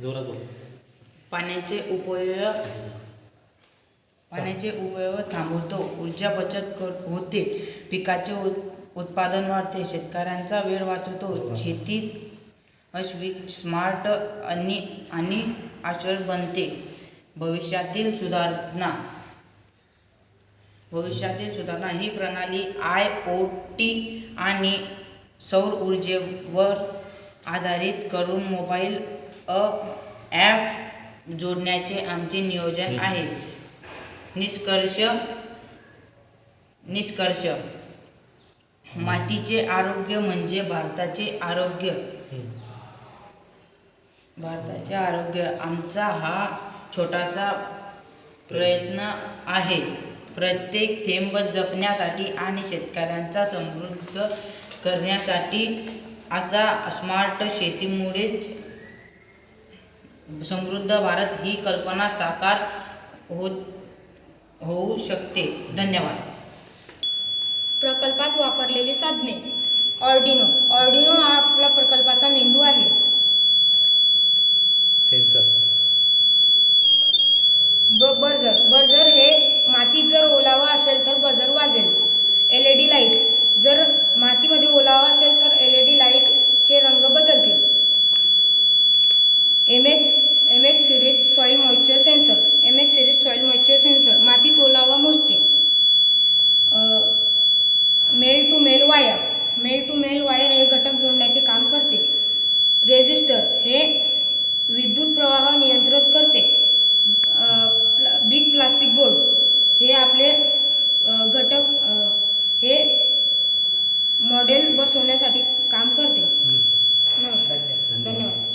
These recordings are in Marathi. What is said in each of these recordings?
जोरात बोल. पाण्याचे उपयोग पाण्याचे उपयोग थांबवतो. ऊर्जा बचत कर- होते. पिकाचे उत- उत्पादन वाढते. शेतकऱ्यांचा वेळ वाचवतो. शेतीत अश्विक स्मार्ट आणि आणि आश्चर्य बनते. भविष्यातील सुधारणा भविष्यातील सुधारणा ही प्रणाली आय ओ टी आणि सौर ऊर्जेवर आधारित करून मोबाईल ॲप जोडण्याचे आमचे नियोजन आहे. निष्कर्ष निष्कर्ष. मातीचे आरोग्य म्हणजे भारताचे आरोग्य. भारताचे आरोग्य आमचा हा छोटासा प्रयत्न आहे. प्रत्येक थेंब जपण्यासाठी आणि शेतकऱ्यांचा समृद्ध करण्यासाठी असा स्मार्ट शेतीमुळेच समृद्ध भारत ही कल्पना साकार होत होऊ शकते. धन्यवाद. प्रकल्पात वापरलेली साधने. ऑर्डिनो ऑर्डिनो हा आपला प्रकल्पाचा मेंदू आहे. सेन्सर ब बर्जर. बर्जर हे मातीत जर ओलावा असेल तर बजर वाजेल एल ई डी लाइट जर मातीमध्ये ओलावा असेल तर एल ई डी लाईटचे रंग बदलतील M H M H series soil moisture sensor M H series soil moisture sensor मातीत ओलावा मोजते male to male wire male to male wire हे घटक जोडण्याचे काम करते रेजिस्टर हे विद्युत प्रवाह नियंत्रित करते अ, प्ला बिग प्लास्टिक बोर्ड हे आपले अ, घटक अ, हे मॉडेल बसवण्यासाठी काम करते नमस्कार धन्यवाद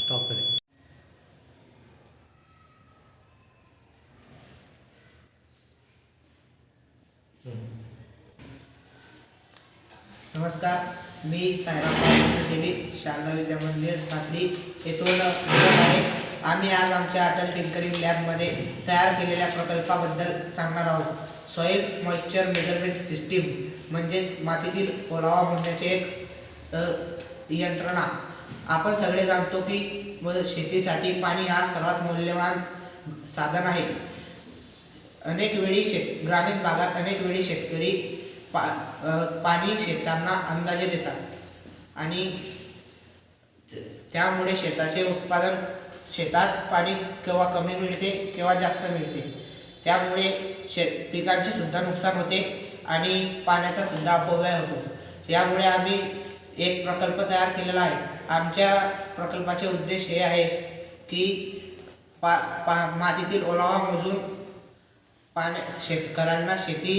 स्टॉप करे नमस्कार मी सायराम देवी शारदा विद्या मंदिर साखळी येथून बोलत आहे. आम्ही आज आमच्या अटल टिंकरिंग लॅबमध्ये तयार केलेल्या प्रकल्पाबद्दल सांगणार आहोत. सॉईल मॉइश्चर मेजरमेंट सिस्टीम म्हणजेच मातीतील ओलावा मोजण्याचे एक यंत्रणा. आपण सगळे जाणतो की शेतीसाठी पाणी हा सर्वात मौल्यवान साधन आहे. अनेक वेळी शेत ग्रामीण भागात अनेक वेळी शेतकरी पा पाणी शेतांना अंदाजे देतात. आणि त्यामुळे शेताचे उत्पादन शेतात पाणी केव्हा कमी मिळते केव्हा जास्त मिळते. त्यामुळे शे पिकांचे सुद्धा नुकसान होते आणि पाण्याचा सुद्धा अपव्यय होतो. यामुळे आम्ही एक प्रकल्प तयार केलेला आहे. आमच्या प्रकल्पाचे उद्देश हे आहे की पा पा मातीतील ओलावा मोजून पाण्या शेतकऱ्यांना शेती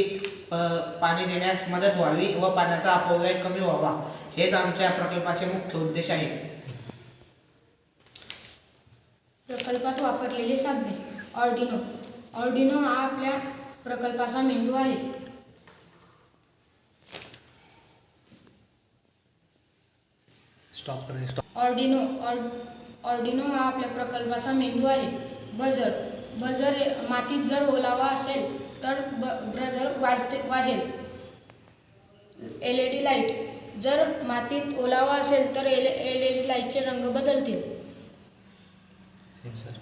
अ, पाणी देण्यास मदत व्हावी व पाण्याचा अपव्यय कमी व्हावा. हेच आमच्या प्रकल्पाचे मुख्य उद्देश आहे. प्रकल्पात वापरलेली साधने. ऑर्डिनो ऑर्डिनो हा आपल्या प्रकल्पाचा मेंदू आहे. स्टॉप करे स्टॉप ऑर्डिनो ऑर्ड ऑर्डिनो हा आपल्या प्रकल्पाचा मेंदू आहे. बजर बजर मातीत जर ओलावा असेल तर ब ब्रजर वाजते वाजेल. L E D light. जर मातीत ओलावा असेल तर एल एल ई डी लाईटचे रंग बदलतील. Sensor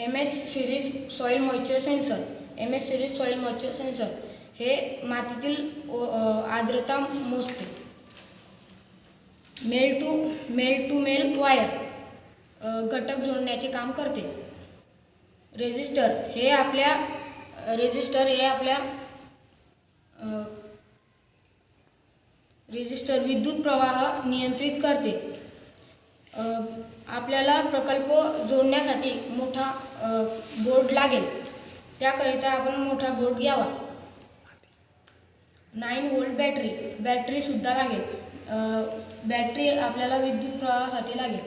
M H series soil moisture sensor M H series soil moisture sensor हे मातीतील आर्द्रता मोजते. Male to male to male wire. घटक जोडण्याचे काम करते. रेजिस्टर हे आपल्या रेजिस्टर हे आपल्या रेजिस्टर विद्युत प्रवाह नियंत्रित करते. आपल्याला प्रकल्प जोडण्यासाठी मोठा बोर्ड लागेल. त्याकरिता आपण मोठा बोर्ड घ्यावा. नाईन वोल्ट बॅटरी बॅटरीसुद्धा लागेल. बॅटरी आपल्याला विद्युत प्रवाहासाठी लागेल.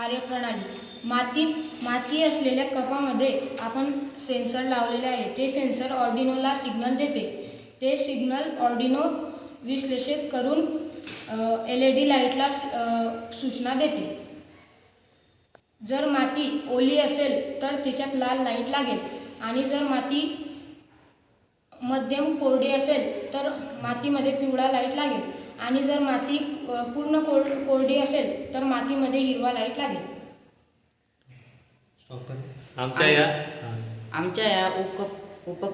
कार्यप्रणाली. माती माती असलेल्या कपामध्ये आपण सेन्सर लावलेले आहे. ते सेन्सर ऑर्डिनोला सिग्नल देते. ते सिग्नल ऑर्डिनो विश्लेषित करून एल ई डी लाईटला सूचना देते. जर माती ओली असेल तर तिच्यात लाल लाइट लागेल. आणि जर माती मध्यम कोरडी असेल तर मातीमध्ये पिवळा लाइट लागेल. आणि जर माती पूर्ण कोर कोरडी असेल तर मातीमध्ये हिरवा लाइट लागेल. स्टॉप कर आमच्या या. आमच्या या उप उप